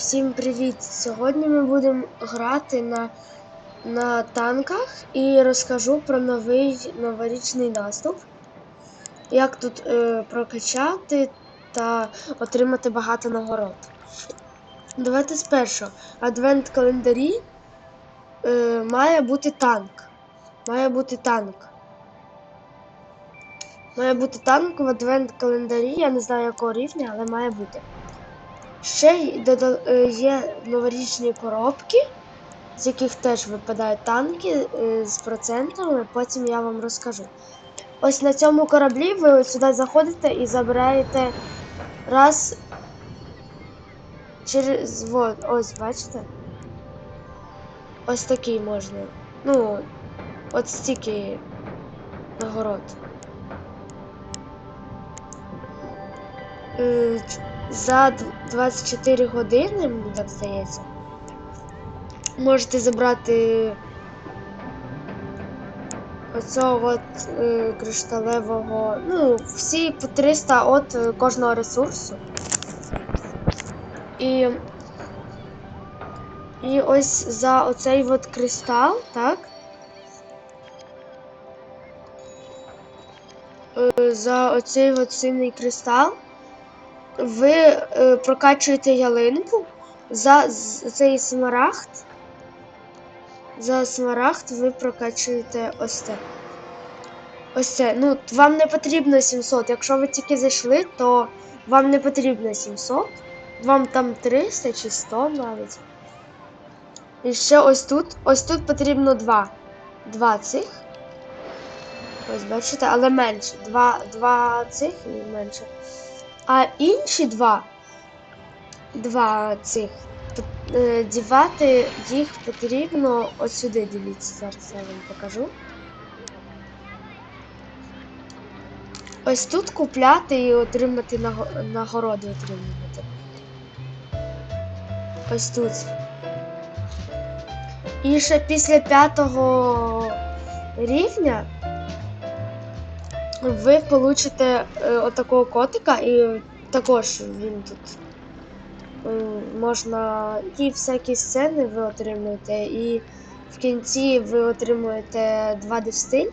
Всім привіт! Сьогодні ми будемо грати на, на танках і розкажу про новий новорічний наступ. Як тут е, прокачати та отримати багато нагород. Давайте спершу. Адвент календарі е, має бути танк. Має бути танк. Має бути танк в адвент календарі. Я не знаю якого рівня, але має бути. Ще е, є новорічні коробки, з яких теж випадають танки е, з процентами, потім я вам розкажу. Ось на цьому кораблі ви сюди заходите і забираєте раз через. Вот, ось, бачите? Ось такий можна. Ну, от стільки нагород. За 24 години, мені так здається, можете забрати оцього от е, кришталевого, ну, всі по 300 от е, кожного ресурсу. І, і ось за оцей от кристал, так? Е, За оцей от синій кристал ви е, прокачуєте ялинку за з- цей смарагд. За смарагд ви прокачуєте ось це. Ось це. Ну, вам не потрібно 700. Якщо ви тільки зайшли, то вам не потрібно 700. Вам там 300 чи 100 навіть. І ще ось тут. Ось тут потрібно два. Два цих. Ось бачите, але менше. Два, два цих і менше. А інші два, два цих, е, дівати їх потрібно от сюди, дивіться, зараз я вам покажу. Ось тут купляти і отримати наго- нагороди отримувати. Ось тут. І ще після п'ятого рівня ви получите е, отакого котика, і також він тут е, можна і всякі сцени ви отримуєте, і в кінці ви отримуєте 2D стиль.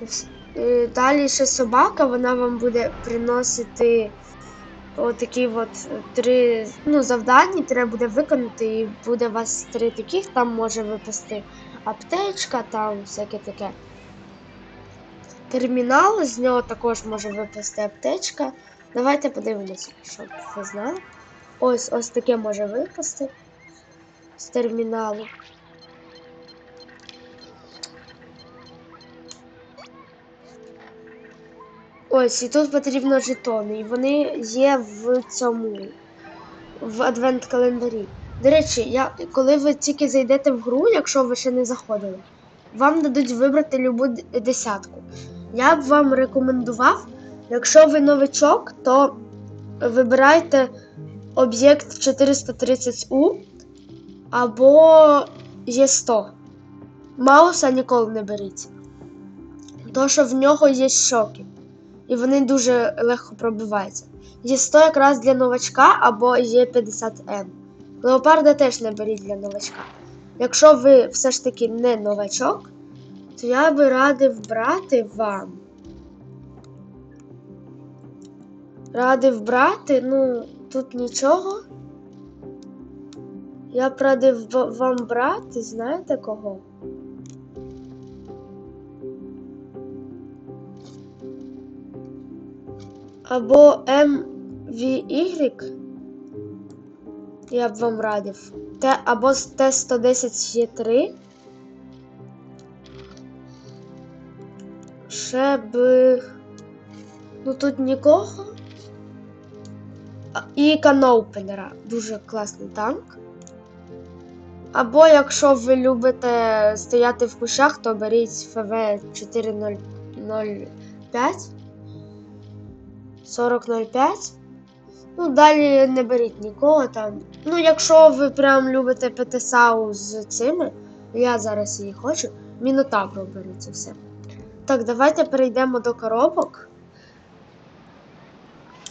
Вс- е, Далі ще собака, вона вам буде приносити отакі от три ну, завдання, треба буде виконати, і буде у вас три таких, там може випасти аптечка, там всяке таке термінал, з нього також може випасти аптечка. Давайте подивимося, щоб ви знали. Ось ось таке може випасти з терміналу. Ось, і тут потрібно жетони, і вони є в цьому в адвент-календарі. До речі, я, коли ви тільки зайдете в гру, якщо ви ще не заходили, вам дадуть вибрати любу десятку. Я б вам рекомендував, якщо ви новичок, то вибирайте об'єкт 430U або Є100. Мауса ніколи не беріть. То, що в нього є щоки. І вони дуже легко пробиваються. Є100 якраз для новачка або Є50М. Леопарда теж не беріть для новачка. Якщо ви все ж таки не новачок, то я би радив брати вам. Радив брати, ну, тут нічого. Я б радив вам брати, знаєте кого? Або MVY. Я б вам радив. Те, або з Т110 Є3. Ще б. Ну тут нікого. І каноупенера. Дуже класний танк. Або якщо ви любите стояти в кущах, то беріть ФВ 4005. 4005. Ну, далі не беріть нікого там. Ну, якщо ви прям любите ПТСАУ з цими, я зараз її хочу, Мінотавру беріть це все. Так, давайте перейдемо до коробок.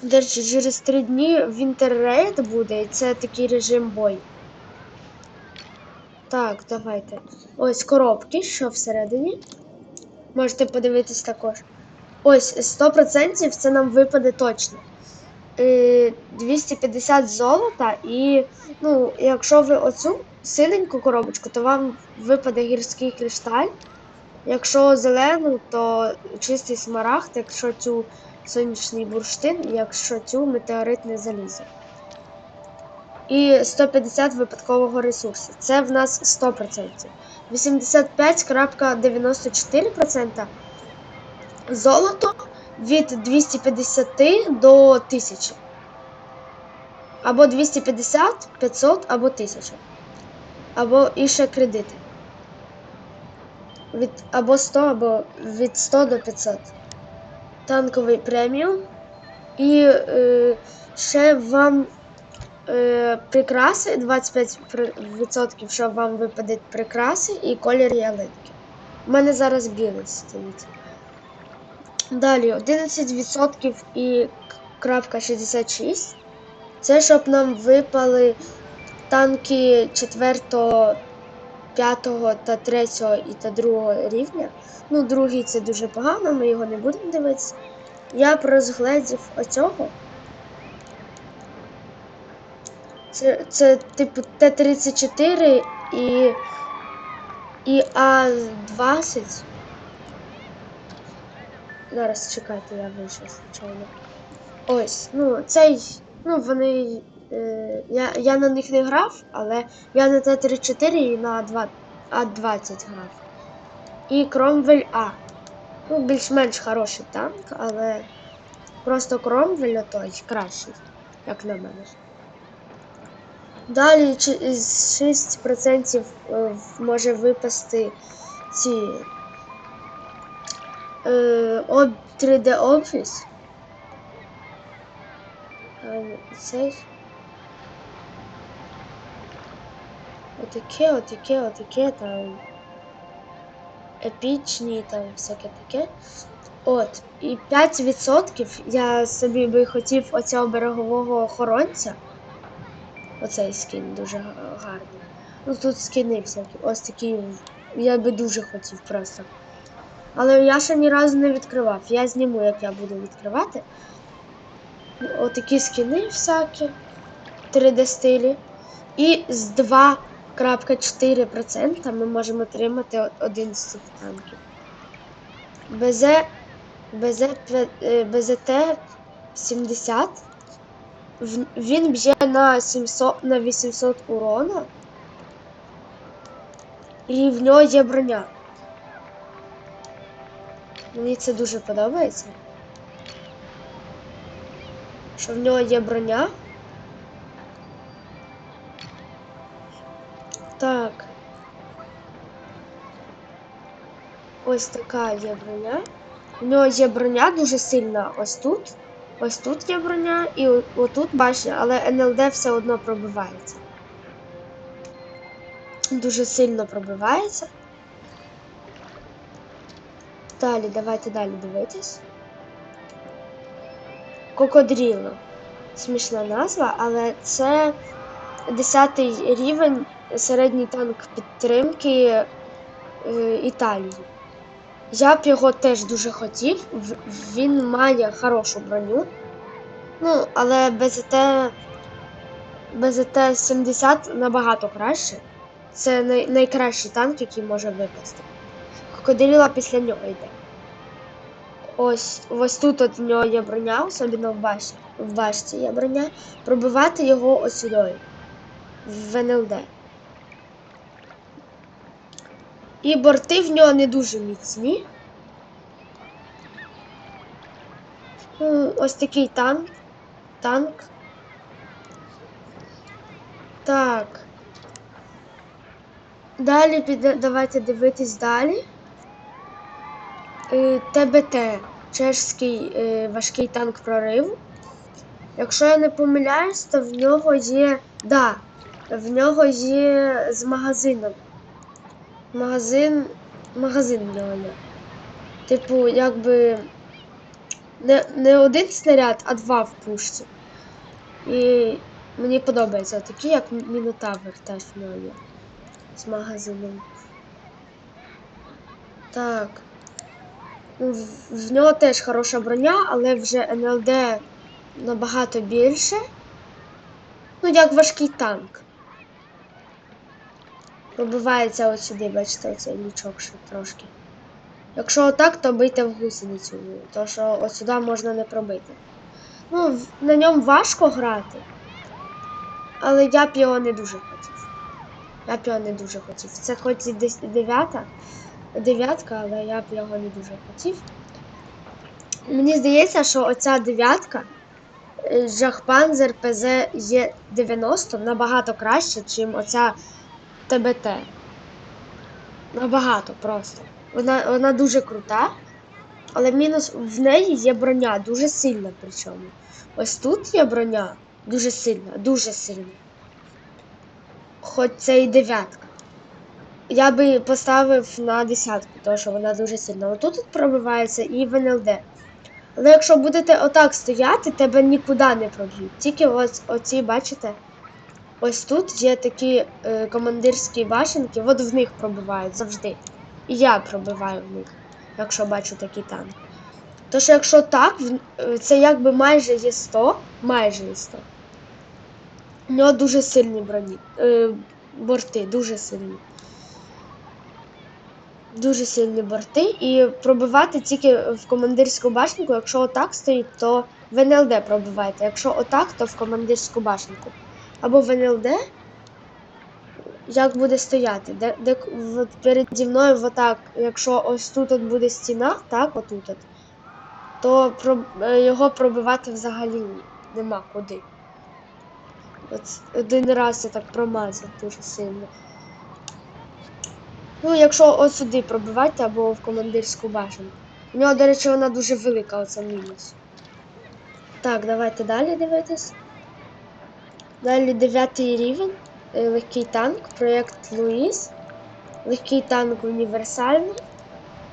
До через три дні Winter Raid буде, і це такий режим бой. Так, давайте. Ось коробки, що всередині. Можете подивитись також. Ось 100% це нам випаде точно. Е, 250 золота і, ну, якщо ви оцю синеньку коробочку, то вам випаде гірський кришталь. Якщо зелену, то чистий смарагд, якщо цю сонячний бурштин, якщо цю метеоритне залізо. І 150 випадкового ресурсу. Це в нас 100%. 85,94% золото від 250 до 1000. Або 250, 500, або 1000. Або і ще кредити. Від, або 100, або від 100 до 500. Танковий преміум. І е, ще вам е, прикраси 25%, що вам випадуть прикраси і колір ялинки. У мене зараз білий стоїть. Далі 11% і крапка 66. Це щоб нам випали танки 4, 5 та 3 і та 2 рівня. Ну, другий це дуже погано, ми його не будемо дивитися. Я б розгледів оцього. Це, це типу Т-34 і, і А-20. Зараз чекайте, я вийшов звичайно. Ось, ну, цей. Ну, вони. Е, я, я на них не грав, але я на Т-34 і на А-20 грав. І Кромвель А. Ну, більш-менш хороший танк, але просто Кромвель той кращий, як на мене. Далі з 6% е, може випасти ці е, 3D Office. Е, Цей. Отаке, отаке, отаке там. Епічні там всяке таке. От. І 5% я собі би хотів оцього берегового охоронця. Оцей скін дуже гарний. Ну тут скини всякі. Ось такі. Я би дуже хотів просто. Але я ще ні разу не відкривав. Я зніму, як я буду відкривати. Отакі скини всякі. 3D стилі. І з 2,4% ми можемо отримати один з цих танків. БЗ, БЗ, е, БЗТ 70. Він б'є на 700, на 800 урона. І в нього є броня. Мені це дуже подобається. Що в нього є броня. Ось така є броня. У нього є броня дуже сильна ось тут. Ось тут є броня, і отут бачите, але НЛД все одно пробивається. Дуже сильно пробивається. Далі, давайте далі дивитись. Кокодріло. Смішна назва, але це 10 рівень середній танк підтримки е, Італії. Я б його теж дуже хотів. Він має хорошу броню. Ну, але БЗТ, БЗТ 70 набагато краще. Це най, найкращий танк, який може випасти. Крокодиліла після нього йде. Ось, ось тут от в нього є броня, особливо в башті. В башті є броня. Пробивати його сюди. В НЛД. І борти в нього не дуже міцні. Ось такий танк. Танк. Так. Далі піде, давайте дивитись далі. Е, ТБТ. Чешський е, важкий танк прорив. Якщо я не помиляюсь, то в нього є. Да, в нього є з магазином. Магазин. Магазин нього. Типу, якби. Не, не один снаряд, а два в пушці. І мені подобається такі, як Мінотавр теж в. З магазином. Так. Ну, В, в нього теж хороша броня, але вже НЛД набагато більше. Ну, як важкий танк. Пробивається от сюди, бачите, оцей лючок ще трошки. Якщо отак, то бийте в гусеницю, то що от сюди можна не пробити. Ну, на ньому важко грати. Але я б його не дуже хотів. Я б його не дуже хотів. Це хоч і дев'ята, дев'ятка, але я б його не дуже хотів. Мені здається, що оця дев'ятка е, Жахпанзер ПЗ є 90 набагато краще, ніж оця ТБТ. Набагато просто. Вона, вона дуже крута, але мінус в неї є броня, дуже сильна причому. Ось тут є броня дуже сильна, дуже сильна. Хоч це і дев'ятка. Я би поставив на десятку, тому що вона дуже сильна. Отут тут пробивається і в НЛД. Але якщо будете отак стояти, тебе нікуди не проб'ють. Тільки ось оці, бачите, ось тут є такі е, командирські башенки, от в них пробивають завжди. І я пробиваю в них, якщо бачу такі танки. То що якщо так, е, це якби майже є 100, майже є 100. У нього дуже сильні броні. Е, борти, дуже сильні. Дуже сильні борти. І пробивати тільки в командирську башенку. Якщо отак стоїть, то в НЛД пробивайте. Якщо отак, то в командирську башенку. Або в НЛД. Як буде стояти? Де, де от переді мною отак, якщо ось тут от буде стіна, так, отут от, то про, е, його пробивати взагалі нема куди. От один раз я так промазав дуже сильно. Ну, якщо ось сюди пробивати або в командирську башенку. У нього, до речі, вона дуже велика, оце мінус. Так, давайте далі дивитись. Далі дев'ятий рівень. Е, Легкий танк, проєкт Луїс. Легкий танк універсальний.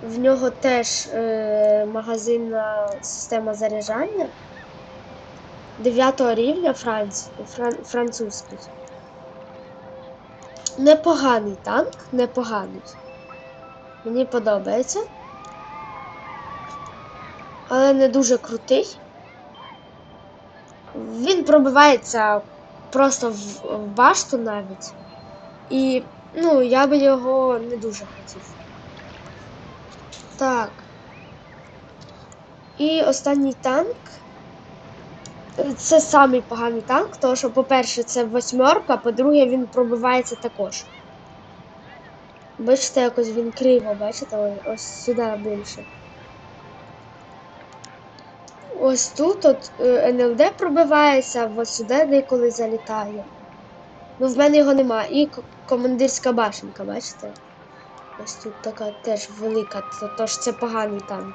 В нього теж е, магазинна система заряджання. 9 рівня Франц... Фран... французький. Непоганий танк, непоганий. Мені подобається. Але не дуже крутий. Він пробивається просто в, в башту навіть. І, ну, я би його не дуже хотів. Так. І останній танк. Це самий поганий танк, тому що, по-перше, це восьмерка, по-друге, він пробивається також. Бачите, якось він криво, бачите, Ось- сюди більше. Ось тут от е, НЛД пробивається, ось сюди деколи залітає. Ну, в мене його нема. І командирська башенка, бачите? Ось тут така теж велика, тож це поганий танк.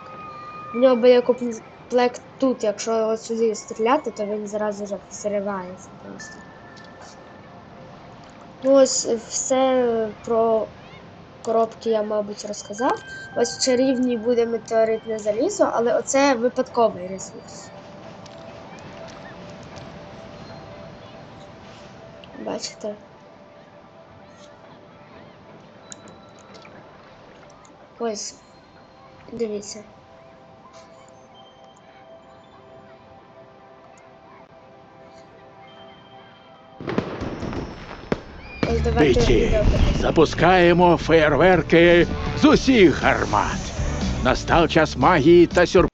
В нього буде комплект тут, якщо от сюди стріляти, то він зразу ж зривається просто. Ну ось е, все про коробки я, мабуть, розказав. Ось в чарівній буде метеоритне залізо, але оце випадковий ресурс. Бачите? Ось. Дивіться. Ось давайте запускаємо феєрверки з усіх гармат. Настав час магії та сюрпризів.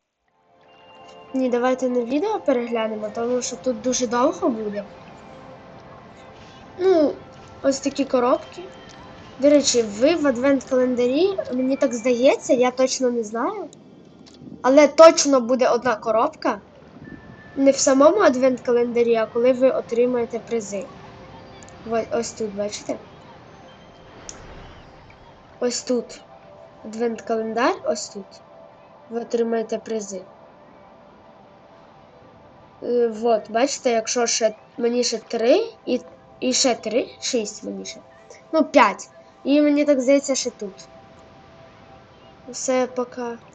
Ні, давайте не відео переглянемо, тому що тут дуже довго буде. Ну, ось такі коробки. До речі, ви в адвент-календарі, мені так здається, я точно не знаю. Але точно буде одна коробка. Не в самому адвент-календарі, а коли ви отримаєте призи. Ось тут, бачите? Ось тут. Адвент-календар, ось тут. Ви отримаєте призи. От, Вот, бачите, якщо ще мені ще 3 і, і ще 3, 6 мені ще. Ну, 5. І мені так здається, ще тут. Все, пока.